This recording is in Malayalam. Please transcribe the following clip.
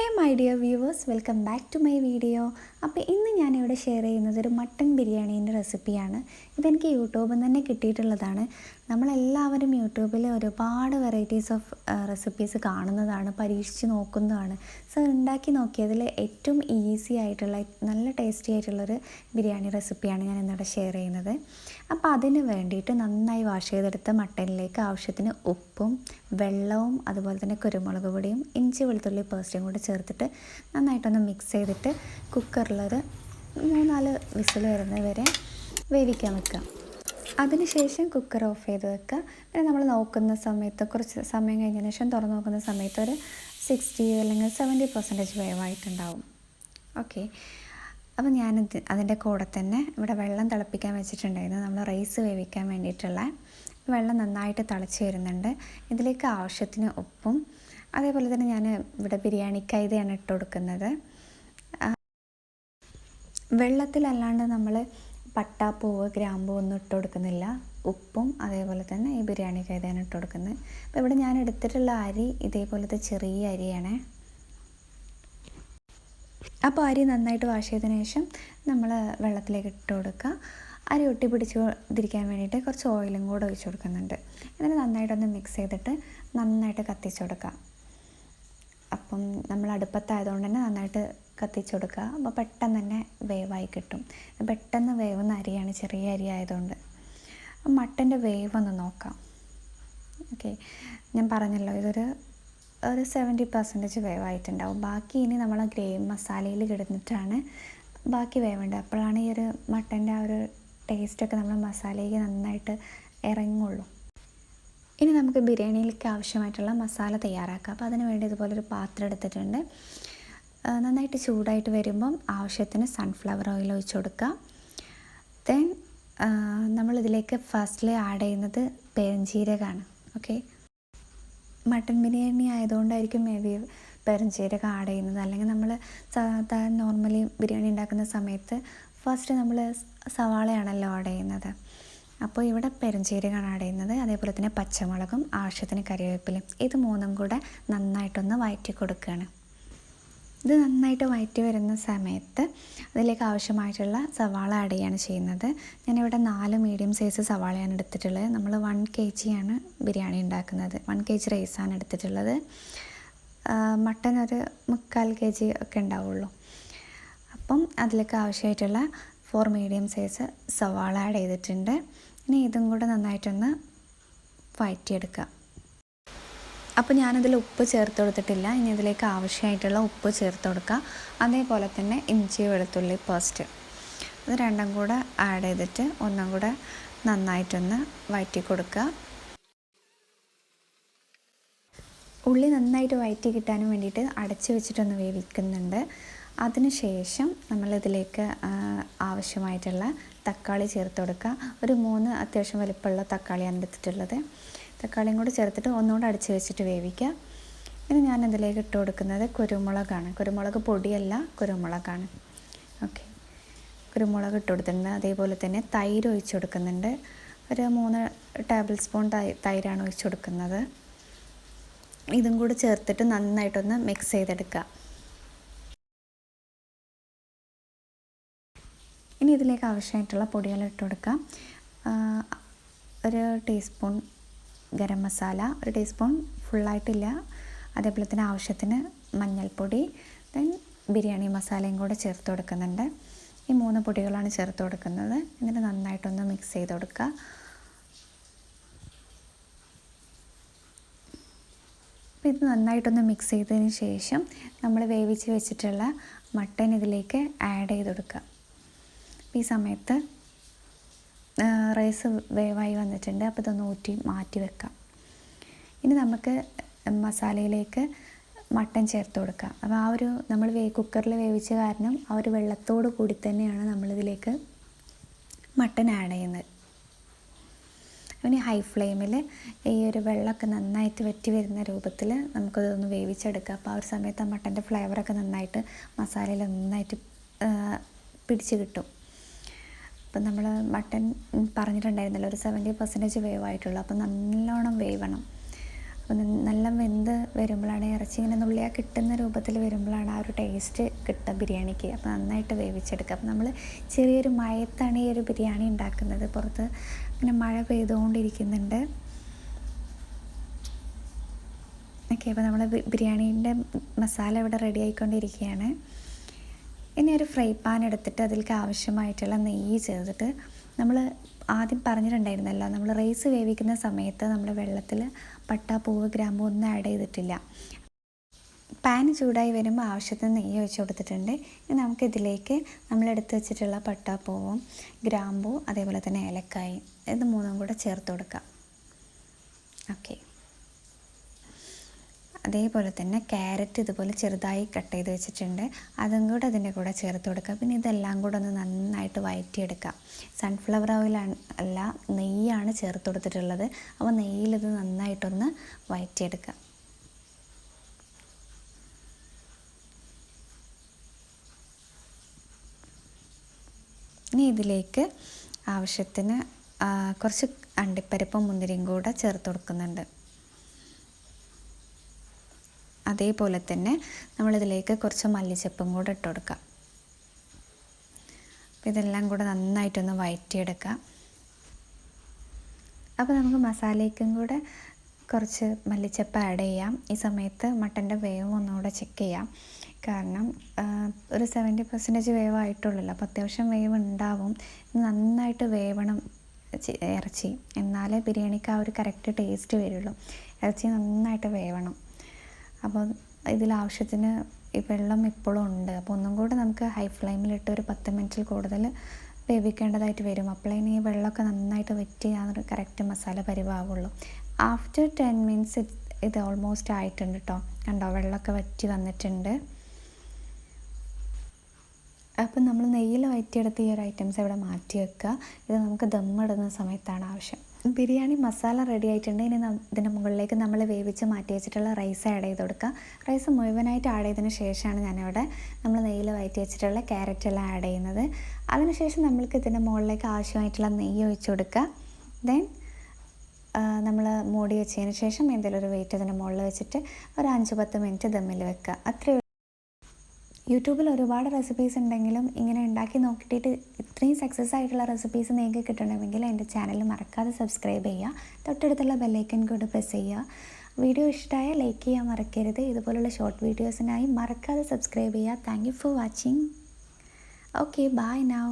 Hey my dear viewers welcome back to my video അപ്പോൾ ഇന്ന് ഞാനിവിടെ ഷെയർ ചെയ്യുന്നത് ഒരു മട്ടൺ ബിരിയാണീന്റെ റെസിപ്പിയാണ് ഇതെനിക്ക് യൂട്യൂബിൽ നിന്ന് തന്നെ കിട്ടിയിട്ടുള്ളതാണ്. നമ്മളെല്ലാവരും യൂട്യൂബിൽ ഒരുപാട് വെറൈറ്റീസ് ഓഫ് റെസിപ്പീസ് കാണുന്നതാണ് പരീക്ഷിച്ച് നോക്കുന്നതാണ്. സോ ഉണ്ടാക്കി നോക്കിയതിൽ ഏറ്റവും ഈസി ആയിട്ടുള്ള നല്ല ടേസ്റ്റി ആയിട്ടുള്ളൊരു ബിരിയാണി റെസിപ്പിയാണ് ഞാൻ ഇന്നിവിടെ ഷെയർ ചെയ്യുന്നത്. അപ്പോൾ അതിന് വേണ്ടിയിട്ട് നന്നായി വാഷ് ചെയ്തെടുത്ത മട്ടനിലേക്ക് ആവശ്യത്തിന് ഉപ്പും വെള്ളവും അതുപോലെ തന്നെ കുരുമുളക് പൊടിയും ഇഞ്ചി വെളുത്തുള്ളി പേസ്റ്റും കൂടി ചേർത്തിട്ട് നന്നായിട്ടൊന്ന് മിക്സ് ചെയ്തിട്ട് കുക്കറിലൊരു മൂന്നാൽ വിസിൽ വരുന്നത് വരെ വേവിക്കാൻ വെക്കുക. അതിനുശേഷം കുക്കർ ഓഫ് ചെയ്ത് വെക്കുക. പിന്നെ നമ്മൾ നോക്കുന്ന സമയത്ത് കുറച്ച് സമയം കഴിഞ്ഞതിന് ശേഷം തുറന്ന് നോക്കുന്ന സമയത്ത് ഒരു സിക്സ്റ്റി അല്ലെങ്കിൽ സെവന്റി പെർസെന്റേജ് വേവായിട്ടുണ്ടാവും ഓക്കെ അപ്പോൾ ഞാൻ അതിന്റെ കൂടെ തന്നെ ഇവിടെ വെള്ളം തിളപ്പിക്കാൻ വെച്ചിട്ടുണ്ടായിരുന്നു. നമ്മൾ റൈസ് വേവിക്കാൻ വേണ്ടിയിട്ടുള്ള. വെള്ളം നന്നായിട്ട് തിളച്ച് വരുന്നുണ്ട്. ഇതിലേക്ക് ആവശ്യത്തിന് ഉപ്പും അതേപോലെ തന്നെ ഞാൻ ഇവിടെ ബിരിയാണി കൈതയാണ് ഇട്ട് കൊടുക്കുന്നത്. വെള്ളത്തിലല്ലാണ്ട് നമ്മൾ പട്ടാപ്പൂവ് ഗ്രാമ്പൂ ഒന്നും ഇട്ട് കൊടുക്കുന്നില്ല. ഉപ്പും അതേപോലെ തന്നെ ഈ ബിരിയാണി കൈതയാണ് ഇട്ട് കൊടുക്കുന്നത്. അപ്പോൾ ഇവിടെ ഞാൻ എടുത്തിട്ടുള്ള അരി ഇതേപോലത്തെ ചെറിയ അരിയാണ്. അപ്പോൾ അരി നന്നായിട്ട് വാഷ് ചെയ്തതിന് ശേഷം നമ്മൾ വെള്ളത്തിലേക്ക് ഇട്ട് കൊടുക്കുക. അരി ഒട്ടി പിടിച്ചിരിക്കാൻ വേണ്ടിയിട്ട് കുറച്ച് ഓയിലും കൂടെ ഒഴിച്ച് കൊടുക്കുന്നുണ്ട്. എന്നിട്ട് നന്നായിട്ടൊന്ന് മിക്സ് ചെയ്തിട്ട് നന്നായിട്ട് കത്തിച്ച് കൊടുക്കുക. അപ്പം നമ്മൾ അടുപ്പത്തായതുകൊണ്ട് തന്നെ നന്നായിട്ട് കത്തിച്ച് കൊടുക്കുക അപ്പോൾ പെട്ടെന്ന് തന്നെ വേവായി കിട്ടും. പെട്ടെന്ന് വേവുന്ന അരിയാണ് ചെറിയ അരി ആയതുകൊണ്ട്. മട്ടന്റെ വേവ് ഒന്ന് നോക്കാം. ഓക്കെ. ഞാൻ പറഞ്ഞല്ലോ ഇതൊരു ഒരു സെവന്റി പെർസെന്റേജ് വേവായിട്ടുണ്ടാവും. ബാക്കി ഇനി നമ്മൾ ഗ്രേവി മസാലയിൽ കിടന്നിട്ടാണ് ബാക്കി വേവേണ്ടത്. അപ്പോഴാണ് ഈ ഒരു മട്ടന്റെ ആ ഒരു ടേസ്റ്റൊക്കെ നമ്മൾ മസാലയ്ക്ക് നന്നായിട്ട് ഇറങ്ങുള്ളൂ. ഇനി നമുക്ക് ബിരിയാണിയിലേക്ക് ആവശ്യമായിട്ടുള്ള മസാല തയ്യാറാക്കാം. അപ്പോൾ അതിന് വേണ്ടി ഇതുപോലൊരു പാത്രം എടുത്തിട്ടുണ്ട്. നന്നായിട്ട് ചൂടായിട്ട് വരുമ്പം ആവശ്യത്തിന് സൺഫ്ലവർ ഓയിൽ ഒഴിച്ച് കൊടുക്കുക ദെൻ നമ്മളിതിലേക്ക് ഫസ്റ്റിൽ ആഡ് ചെയ്യുന്നത് പെരഞ്ചീരകമാണ് ഓക്കെ മട്ടൻ ബിരിയാണി ആയതുകൊണ്ടായിരിക്കും മേ ബി പെരഞ്ചീരകം ആഡ് ചെയ്യുന്നത്. അല്ലെങ്കിൽ നമ്മൾ സാധാരണ നോർമലി ബിരിയാണി ഉണ്ടാക്കുന്ന സമയത്ത് ഫസ്റ്റ് നമ്മൾ സവാളയാണല്ലോ ആഡ് ചെയ്യുന്നത്. അപ്പോൾ ഇവിടെ പെരഞ്ചീരകമാണ് ആഡ് ചെയ്യുന്നത്. അതേപോലെ തന്നെ പച്ചമുളകും ആവശ്യത്തിന് കറിവേപ്പിലും ഇത് മൂന്നും കൂടെ നന്നായിട്ടൊന്ന് വഴറ്റി കൊടുക്കുകയാണ് ഇത് നന്നായിട്ട് വയറ്റി വരുന്ന സമയത്ത് അതിലേക്ക് ആവശ്യമായിട്ടുള്ള സവാള ആഡ് ചെയ്യാണ് ചെയ്യുന്നത്. ഞാനിവിടെ നാല് മീഡിയം സൈസ് സവാളയാണ് എടുത്തിട്ടുള്ളത്. നമ്മൾ വൺ കെ ജിയാണ് ബിരിയാണി ഉണ്ടാക്കുന്നത്. വൺ കെ ജി റൈസാണ് എടുത്തിട്ടുള്ളത്. മട്ടൻ ഒരു മുക്കാൽ കെ ജി ഒക്കെ ഉണ്ടാവുള്ളൂ. അപ്പം അതിലേക്ക് ആവശ്യമായിട്ടുള്ള ഫോർ മീഡിയം സൈസ് സവാള ആഡ് ചെയ്തിട്ടുണ്ട്. ഇനി ഇതും കൂടെ നന്നായിട്ടൊന്ന് വഴറ്റിയെടുക്കുക അപ്പോൾ ഞാനതിൽ ഉപ്പ് ചേർത്ത് കൊടുത്തിട്ടില്ല. ഇനി ഇതിലേക്ക് ആവശ്യമായിട്ടുള്ള ഉപ്പ് ചേർത്ത് കൊടുക്കുക അതേപോലെ തന്നെ ഇഞ്ചി വെളുത്തുള്ളി പേസ്റ്റ്. ഇത് രണ്ടും കൂടെ ആഡ് ചെയ്തിട്ട് ഒന്നും കൂടെ നന്നായിട്ടൊന്ന് വഴറ്റി കൊടുക്കുക ഉള്ളി നന്നായിട്ട് വഴറ്റി കിട്ടാനും വേണ്ടിയിട്ട് അടച്ച് വെച്ചിട്ടൊന്ന് വേവിക്കുന്നുണ്ട്. അതിനുശേഷം നമ്മളിതിലേക്ക് ആവശ്യമായിട്ടുള്ള തക്കാളി ചേർത്ത് കൊടുക്കുക ഒരു മൂന്ന് അത്യാവശ്യം വലിപ്പമുള്ള തക്കാളിയാണ് എടുത്തിട്ടുള്ളത്. തക്കാളിയും കൂടി ചേർത്തിട്ട് ഒന്നുകൂടെ അടിച്ച് വെച്ചിട്ട് വേവിക്കുക. ഇനി ഞാൻ ഇതിലേക്ക് ഇട്ട് കൊടുക്കുന്നത് കുരുമുളകാണ്. കുരുമുളക് പൊടിയല്ല കുരുമുളകാണ്. ഓക്കെ. കുരുമുളക് ഇട്ട് കൊടുത്തിട്ടുണ്ട്. അതേപോലെ തന്നെ തൈര് ഒഴിച്ച് കൊടുക്കുന്നുണ്ട്. ഒരു മൂന്ന് ടേബിൾ സ്പൂൺ തൈരാണ് ഒഴിച്ച് കൊടുക്കുന്നത്. ഇതും കൂടി ചേർത്തിട്ട് നന്നായിട്ടൊന്ന് മിക്സ് ചെയ്തെടുക്കുക. ഇനി ഇതിലേക്ക് ആവശ്യമായിട്ടുള്ള പൊടികൾ ഇട്ട് കൊടുക്കാം. ഒരു ടീസ്പൂൺ ഗരം മസാല ഒരു ടീസ്പൂൺ ഫുള്ളായിട്ടില്ല. അതേപോലെ തന്നെ ആവശ്യത്തിന് മഞ്ഞൾപ്പൊടി ദെൻ ബിരിയാണി മസാലയും കൂടെ ചേർത്ത് കൊടുക്കുന്നുണ്ട്. ഈ മൂന്ന് പൊടികളാണ് ചേർത്ത് കൊടുക്കുന്നത്. എന്നിട്ട് നന്നായിട്ടൊന്ന് മിക്സ് ചെയ്ത് കൊടുക്കുക. അപ്പോൾ ഇത് നന്നായിട്ടൊന്ന് മിക്സ് ചെയ്തതിന് ശേഷം നമ്മൾ വേവിച്ച് വെച്ചിട്ടുള്ള മട്ടൻ ഇതിലേക്ക് ആഡ് ചെയ്ത് കൊടുക്കുക. ഈ സമയത്ത് റൈസ് വേവായി വന്നിട്ടുണ്ട്. അപ്പോൾ ഇതൊന്ന് ഊറ്റി മാറ്റി വെക്കാം. ഇനി നമുക്ക് മസാലയിലേക്ക് മട്ടൻ ചേർത്ത് കൊടുക്കാം. അപ്പോൾ ആ ഒരു നമ്മൾ വേ കുക്കറിൽ വേവിച്ച കാരണം ആ ഒരു വെള്ളത്തോട് കൂടി തന്നെയാണ് നമ്മളിതിലേക്ക് മട്ടൻ ആഡ് ചെയ്യുന്നത്. ഇനി ഹൈ ഫ്ലെയിമിൽ ഈ ഒരു വെള്ളമൊക്കെ നന്നായിട്ട് വറ്റി വരുന്ന രൂപത്തിൽ നമുക്കതൊന്ന് വേവിച്ചെടുക്കാം. അപ്പോൾ ആ ഒരു സമയത്ത് ആ മട്ടന്റെ ഫ്ലേവറൊക്കെ നന്നായിട്ട് മസാലയിൽ നന്നായിട്ട് പിടിച്ച് കിട്ടും. അപ്പം നമ്മൾ മട്ടൻ പറഞ്ഞിട്ടുണ്ടായിരുന്നല്ലോ ഒരു സെവന്റി പെർസെന്റേജ് വേവ് ആയിട്ടുള്ളൂ. അപ്പം നല്ലോണം വേവണം. അപ്പം നല്ല വെന്ത് വരുമ്പോഴാണ് ഇറച്ചി ഇങ്ങനെ നുള്ളിയാ കിട്ടുന്ന രൂപത്തിൽ വരുമ്പോഴാണ് ആ ഒരു ടേസ്റ്റ് കിട്ടുക ബിരിയാണിക്ക്. അപ്പോൾ നന്നായിട്ട് വേവിച്ചെടുക്കുക. അപ്പം നമ്മൾ ചെറിയൊരു മയത്താണ് ഈ ഒരു ബിരിയാണി ഉണ്ടാക്കുന്നത്. പുറത്ത് ഇങ്ങനെ മഴ പെയ്തുകൊണ്ടിരിക്കുന്നുണ്ട്. ഓക്കെ അപ്പോൾ നമ്മൾ ബിരിയാണീന്റെ മസാല ഇവിടെ റെഡി ആയിക്കൊണ്ടിരിക്കുകയാണ്. ഇനി ഒരു ഫ്രൈ പാൻ എടുത്തിട്ട് അതിലേക്ക് ആവശ്യമായിട്ടുള്ള നെയ്യ് ചേർത്തിട്ട് നമ്മൾ ആദ്യം പറഞ്ഞിട്ടുണ്ടായിരുന്നല്ലോ നമ്മൾ റൈസ് വേവിക്കുന്ന സമയത്ത് നമ്മൾ വെള്ളത്തിൽ പട്ട പൂവ് ഗ്രാമ്പു ഒന്നും ആഡ് ചെയ്തിട്ടില്ല. പാൻ ചൂടായി വരുമ്പോൾ ആവശ്യത്തിന് നെയ്യ് ഒഴിച്ച് കൊടുത്തിട്ടുണ്ട്. ഇനി നമുക്കിതിലേക്ക് നമ്മൾ എടുത്ത് വെച്ചിട്ടുള്ള പട്ടാപ്പൂവും ഗ്രാമ്പൂ അതേപോലെ തന്നെ ഏലക്കായി ഇത് മൂന്നും കൂടെ ചേർത്ത് കൊടുക്കാം. ഓക്കെ അതേപോലെ തന്നെ ക്യാരറ്റ് ഇതുപോലെ ചെറുതായി കട്ട് ചെയ്ത് വെച്ചിട്ടുണ്ട്. അതും കൂടെ അതിന്റെ കൂടെ ചേർത്ത് കൊടുക്കുക പിന്നെ ഇതെല്ലാം കൂടെ ഒന്ന് നന്നായിട്ട് വഴറ്റിയെടുക്കുക സൺഫ്ലവർ ഓയിലാണ് അല്ല നെയ്യാണ് ചേർത്ത് കൊടുത്തിട്ടുള്ളത്. അപ്പോൾ നെയ്യിലിത് നന്നായിട്ടൊന്ന് വഴറ്റിയെടുക്കുക ഇനി ഇതിലേക്ക് ആവശ്യത്തിന് കുറച്ച് അണ്ടിപ്പരിപ്പും മുന്തിരിയും കൂടെ ചേർത്ത് കൊടുക്കുന്നുണ്ട്. അതേപോലെ തന്നെ നമ്മളിതിലേക്ക് കുറച്ച് മല്ലിച്ചപ്പും കൂടെ ഇട്ട് കൊടുക്കാം. അപ്പോൾ ഇതെല്ലാം കൂടെ നന്നായിട്ടൊന്ന് വഴറ്റിയെടുക്കാം അപ്പോൾ നമുക്ക് മസാലയ്ക്കും കൂടെ കുറച്ച് മല്ലിച്ചപ്പ് ആഡ് ചെയ്യാം. ഈ സമയത്ത് മട്ടന്റെ വേവ് ഒന്നുകൂടെ ചെക്ക് ചെയ്യാം. കാരണം ഒരു സെവന്റി പെർസെന്റേജ് വേവ് ആയിട്ടുള്ളല്ലോ. അപ്പോൾ അത്യാവശ്യം വേവ് ഉണ്ടാവും. നന്നായിട്ട് വേവണം ഇറച്ചി. എന്നാലേ ബിരിയാണിക്ക് ആ ഒരു കറക്റ്റ് ടേസ്റ്റ് വരുള്ളൂ. ഇറച്ചി നന്നായിട്ട് വേവണം. അപ്പോൾ ഇതിൽ ആവശ്യത്തിന് ഈ വെള്ളം ഇപ്പോഴും ഉണ്ട്. അപ്പോൾ ഒന്നും കൂടെ നമുക്ക് ഹൈ ഫ്ലെയിമിലിട്ട് ഒരു പത്ത് മിനിറ്റിൽ കൂടുതൽ വേവിക്കേണ്ടതായിട്ട് വരും. അപ്പോഴേ ഈ വെള്ളമൊക്കെ നന്നായിട്ട് വെറ്റ് ചെയ്യാൻ കറക്റ്റ് മസാല പരിവാകുള്ളൂ ആഫ്റ്റർ ടെൻ മിനിറ്റ്സ് ഇത് ഓൾമോസ്റ്റ് ആയിട്ടുണ്ട് കേട്ടോ കണ്ടോ വെള്ളമൊക്കെ വറ്റി വന്നിട്ടുണ്ട്. അപ്പം നമ്മൾ നെയ്യിൽ വയറ്റിയെടുത്ത് ഈ ഒരു ഐറ്റംസ് ഇവിടെ മാറ്റി വെക്കുക. ഇത് നമുക്ക് ദമ്മിടുന്ന സമയത്താണ് ആവശ്യം. ബിരിയാണി മസാല റെഡി ആയിട്ടുണ്ട്. ഇനി ഇതിന്റെ മുകളിലേക്ക് നമ്മൾ വേവിച്ച് മാറ്റി വെച്ചിട്ടുള്ള റൈസ് ആഡ് ചെയ്ത് കൊടുക്കുക റൈസ് മുഴുവനായിട്ട് ആഡ് ചെയ്തതിന് ശേഷമാണ് ഞാനിവിടെ നമ്മൾ നെയ്യിൽ വയറ്റി വെച്ചിട്ടുള്ള ക്യാരറ്റ് എല്ലാം ആഡ് ചെയ്യുന്നത്. അതിനുശേഷം നമ്മൾക്ക് ഇതിന്റെ മുകളിലേക്ക് ആവശ്യമായിട്ടുള്ള നെയ്യ് ഒഴിച്ച് കൊടുക്കുക ദെൻ നമ്മൾ മൂടി വെച്ചതിന് ശേഷം എന്തെങ്കിലും ഒരു വെയിറ്റ് ഇതിന്റെ മുകളിൽ വെച്ചിട്ട് ഒരു അഞ്ച് പത്ത് മിനിറ്റ് ദമ്മിൽ വെക്കുക അത്രയേ യൂട്യൂബിൽ ഒരുപാട് റെസിപ്പീസ് ഉണ്ടെങ്കിലും ഇങ്ങനെ ഉണ്ടാക്കി നോക്കിയിട്ട് ഇത്രയും സക്സസ് ആയിട്ടുള്ള റെസിപ്പീസ് നിങ്ങൾക്ക് കിട്ടണമെങ്കിൽ എന്റെ ചാനൽ മറക്കാതെ സബ്സ്ക്രൈബ് ചെയ്യുക. തൊട്ടടുത്തുള്ള ബെല്ലൈക്കൻ കൂടെ പ്രസ് ചെയ്യുക. വീഡിയോ ഇഷ്ടമായ ലൈക്ക് ചെയ്യാൻ മറക്കരുത്. ഇതുപോലുള്ള ഷോർട്ട് വീഡിയോസിനായി മറക്കാതെ സബ്സ്ക്രൈബ് ചെയ്യുക. Thank you for watching okay bye now